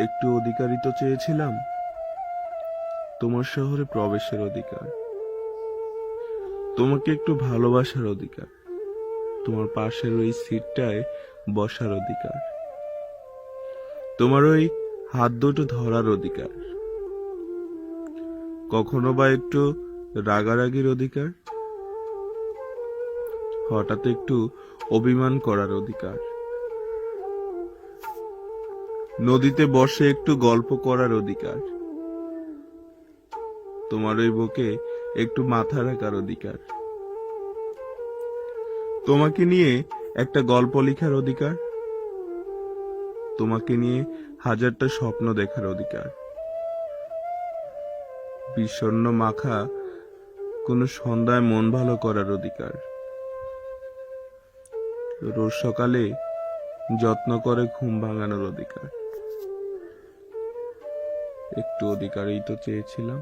একটু অধিকারই তো চেয়েছিলাম। তোমার শহরে প্রবেশের অধিকার। তোমাকে একটু ভালোবাসার অধিকার। তোমার পাশের ওই সিটটায় বসার অধিকার। তোমার ওই হাত দুটো ধরার অধিকার। কখনো বা একটু রাগারাগির অধিকার? হঠাৎ একটু অভিমান করার অধিকার। নদীতে বসে একটু গল্প করার অধিকার। তোমার ওই বুকে একটু মাথা রাখার অধিকার। তোমাকে নিয়ে একটা গল্প লেখার অধিকার। তোমাকে নিয়ে হাজারটা স্বপ্ন দেখার অধিকার। বিষণ্ণ মাখা কোনো সন্ধ্যায় মন ভালো করার অধিকার। রোজ সকালে যত্ন করে ঘুম ভাঙানোর অধিকার। একটু অধিকারই তো চেয়েছিলাম।